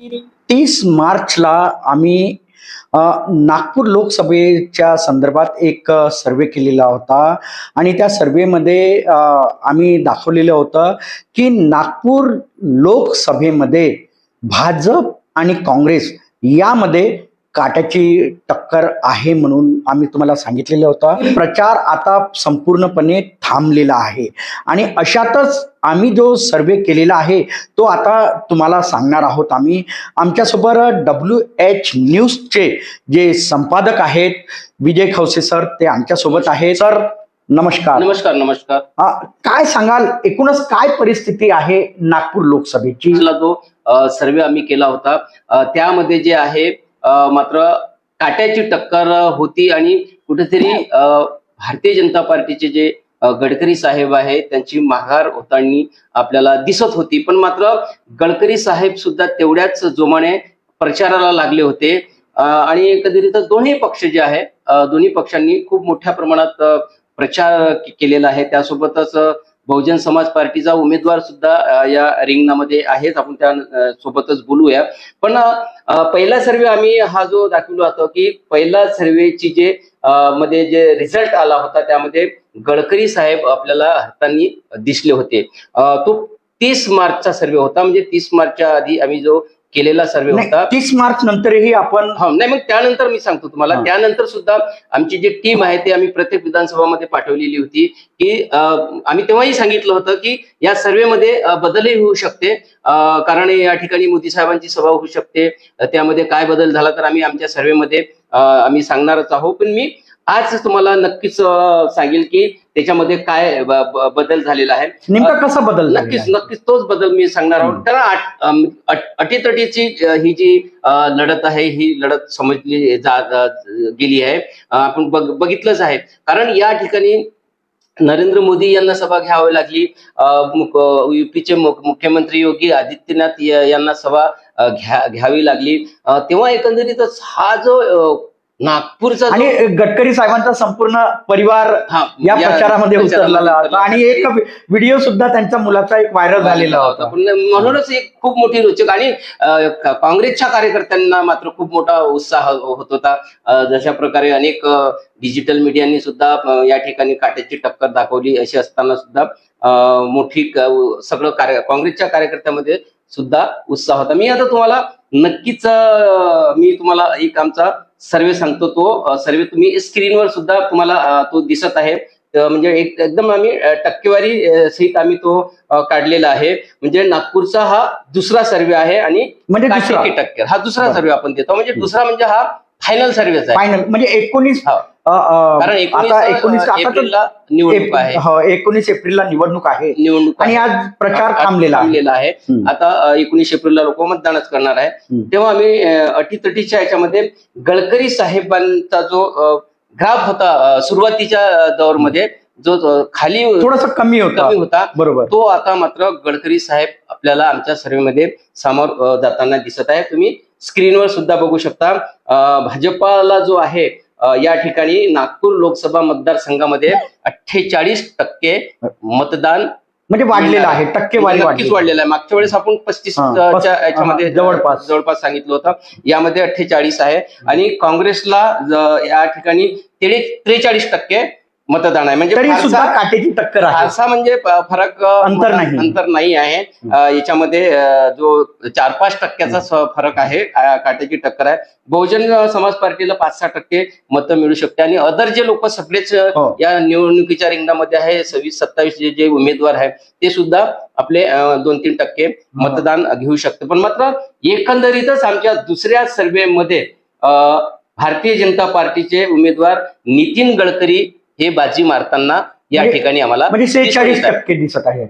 तीस मार्चला आम्ही नागपूर लोकसभेच्या संदर्भात एक सर्वे केलेला होता. आणि त्या सर्वेमध्ये आम्ही दाखवलेलं होतं की नागपूर लोकसभेमध्ये भाजप आणि काँग्रेस यामध्ये काट्याची टक्कर आहे म्हणून आम्ही तुम्हाला सांगितलेलं होतं. प्रचार आता संपूर्णपणे थांबलेला आहे. आणि अशातच आम्ही जो सर्वे केलेला आहे तो आता तुम्हाला सांगणार आहोत आम्ही. आमच्यासोबत डब्ल्यू एच न्यूजचे जे संपादक आहेत विजय खवसे सर ते आमच्यासोबत आहेत. सर नमस्कार. नमस्कार नमस्कार. आ, काय सांगाल? एकूणच काय परिस्थिती आहे नागपूर लोकसभेची? जो सर्वे आम्ही केला होता. त्यामध्ये जे आहे मात्र काट्याची टक्कर होती आणि कुठेतरी अ, भारतीय जनता पार्टीचे जे गडकरी साहेब आहे त्यांची माघार होताना आपल्याला दिसत होती. पण मात्र गडकरी साहेब सुद्धा तेवढ्याच जोमाने प्रचाराला लागले होते. आणि कधीतरी तर दोन्ही पक्ष जे आहे दोन्ही पक्षांनी खूप मोठ्या प्रमाणात प्रचार केलेला आहे. त्यासोबतच बहुजन समाज पार्टीचा उमेदवार सुद्धा या रिंगणामध्ये आहेच आपण त्या सोबतच बोलूया. पण पहिला सर्वे आम्ही हा जो दाखवलो होतो की पहिला सर्वेची जे मध्ये जे रिझल्ट आला होता त्यामध्ये गडकरी साहेब आपल्याला हातांनी दिसले होते. तो तीस मार्चचा सर्वे होता. म्हणजे तीस मार्चच्या आधी आम्ही जो केलेला सर्वे होता. तीस मार्च नंतरही आपण हा नाही मग त्यानंतर मी सांगतो तुम्हाला. त्यानंतर सुद्धा आमची जी टीम आहे ती आम्ही प्रत्येक विधानसभामध्ये पाठवलेली होती की आम्ही तेव्हाही सांगितलं होतं की या सर्वेमध्ये बदलही होऊ शकते. कारण या ठिकाणी मोदी साहेबांची सभा होऊ शकते. त्यामध्ये काय बदल झाला तर आम्ही आमच्या सर्वेमध्ये आम्ही सांगणारच आहोत. पण मी आज तुम्हाला नक्कीच सांगेल की त्याच्यामध्ये काय बदल झालेला आहे. नेमका कसा बदल नक्कीच? नक्कीच तोच बदल मी सांगणार आहोत. कारण अटीतटीची ही जी लढत आहे ही लढत समजली जा जा- गेली आहे. आपण बघ- बघितलंच आहे. कारण या ठिकाणी नरेंद्र मोदी यांना सभा घ्यावी लागली. युपीचे मुख- मुख्यमंत्री योगी आदित्यनाथ यांना सभा घ्या घ्यावी लागली. तेव्हा एकंदरीतच हा जो नागपूरचा आणि गडकरी साहेबांचा संपूर्ण परिवार हा, या प्रचारामध्ये उतरलेला होता. आणि एक व्हिडिओ सुद्धा त्यांच्या मुलाचा एक व्हायरल झालेला होता. पण म्हणूनच एक खूप मोठी रोचक आणि काँग्रेसच्या कार्यकर्त्यांना मात्र खूप मोठा उत्साह होत होता. जशा प्रकारे अनेक डिजिटल मीडियांनी सुद्धा या ठिकाणी काट्याची टक्कर दाखवली. अशी असताना सुद्धा मोठी सगळं कार्य काँग्रेसच्या कार्यकर्त्यामध्ये सुद्धा उत्साह होता. मी आता तुम्हाला नक्कीच मी तुम्हाला एक आमचा सर्वे सांगतो तो सर्वे तुम्ही स्क्रीनवर सुद्धा तुम्हाला तो दिसत आहे. म्हणजे एक एकदम आम्ही टक्केवारी सहित आम्ही तो काढलेला आहे. म्हणजे नागपूरचा हा दुसरा सर्वे आहे आणि म्हणजे टक्कर हा दुसरा. सर्वे आपण देतो. म्हणजे दुसरा म्हणजे हा फायनल सर्वेच आहे. फायनल म्हणजे एकोणीस हा. आता एकोणीस एप्रिलला निवडणूक आहे. हो, एकोणीस एप्रिलला निवडणूक आहे. निवडणूक आणि. आज प्रचार थांबलेला आहे. आता एकोणीस एप्रिलला लोक मतदानच करणार आहे. तेव्हा आम्ही अटीतटीच्या याच्यामध्ये गडकरी साहेबांचा जो ग्राफ होता सुरुवातीच्या अ, दौरमध्ये जो खाली थोडस कमी होता. कमी होता बरोबर. तो आता मात्र गडकरी साहेब आपल्याला आमच्या सर्वेमध्ये समोर जाताना दिसत आहे. तुम्ही स्क्रीनवर सुद्धा बघू शकता. भाजपाला जो आहे या ठिकाणी नागपूर लोकसभा मतदारसंघामध्ये अठ्ठेचाळीस टक्के मतदान म्हणजे वाढलेला आहे. टक्केवारी नक्कीच वाढली वाढलेला आहे. मागच्या वेळेस आपण पस्तीस च्या पस- याच्यामध्ये जवळपास. जवळपास सांगितलं होतं. यामध्ये अठ्ठेचाळीस आहे. आणि काँग्रेसला या ठिकाणी त्रेचाळीस टक्के मतदान आहे. म्हणजे तरी फारसा- काटेची टक्कर आहे. फारसा म्हणजे प- फरक अ, अंतर नाही. अंतर नाही आहे. अ, याच्यामध्ये अ, जो चार पाच टक्क्याचा स- फरक आहे का- काट्याची टक्कर आहे. बहुजन समाज पार्टीला पाच सहा टक्के मतं मिळू शकते. आणि अदर जे लोक सगळेच अ, हो. या निवडणुकीच्या रिंगणामध्ये आहे सव्वीस सत्तावीस जे जे उमेदवार आहेत ते सुद्धा आपले दोन तीन टक्के मतदान घेऊ शकते. पण मात्र एकंदरीतच आमच्या दुसऱ्या सर्वेमध्ये अ, भारतीय जनता पार्टीचे उमेदवार नितीन गडकरी हे बाजी मारताना या म्हणजे- ठिकाणी आम्हाला म्हणजे सेहेचाळीस. टक्के दिसत आहे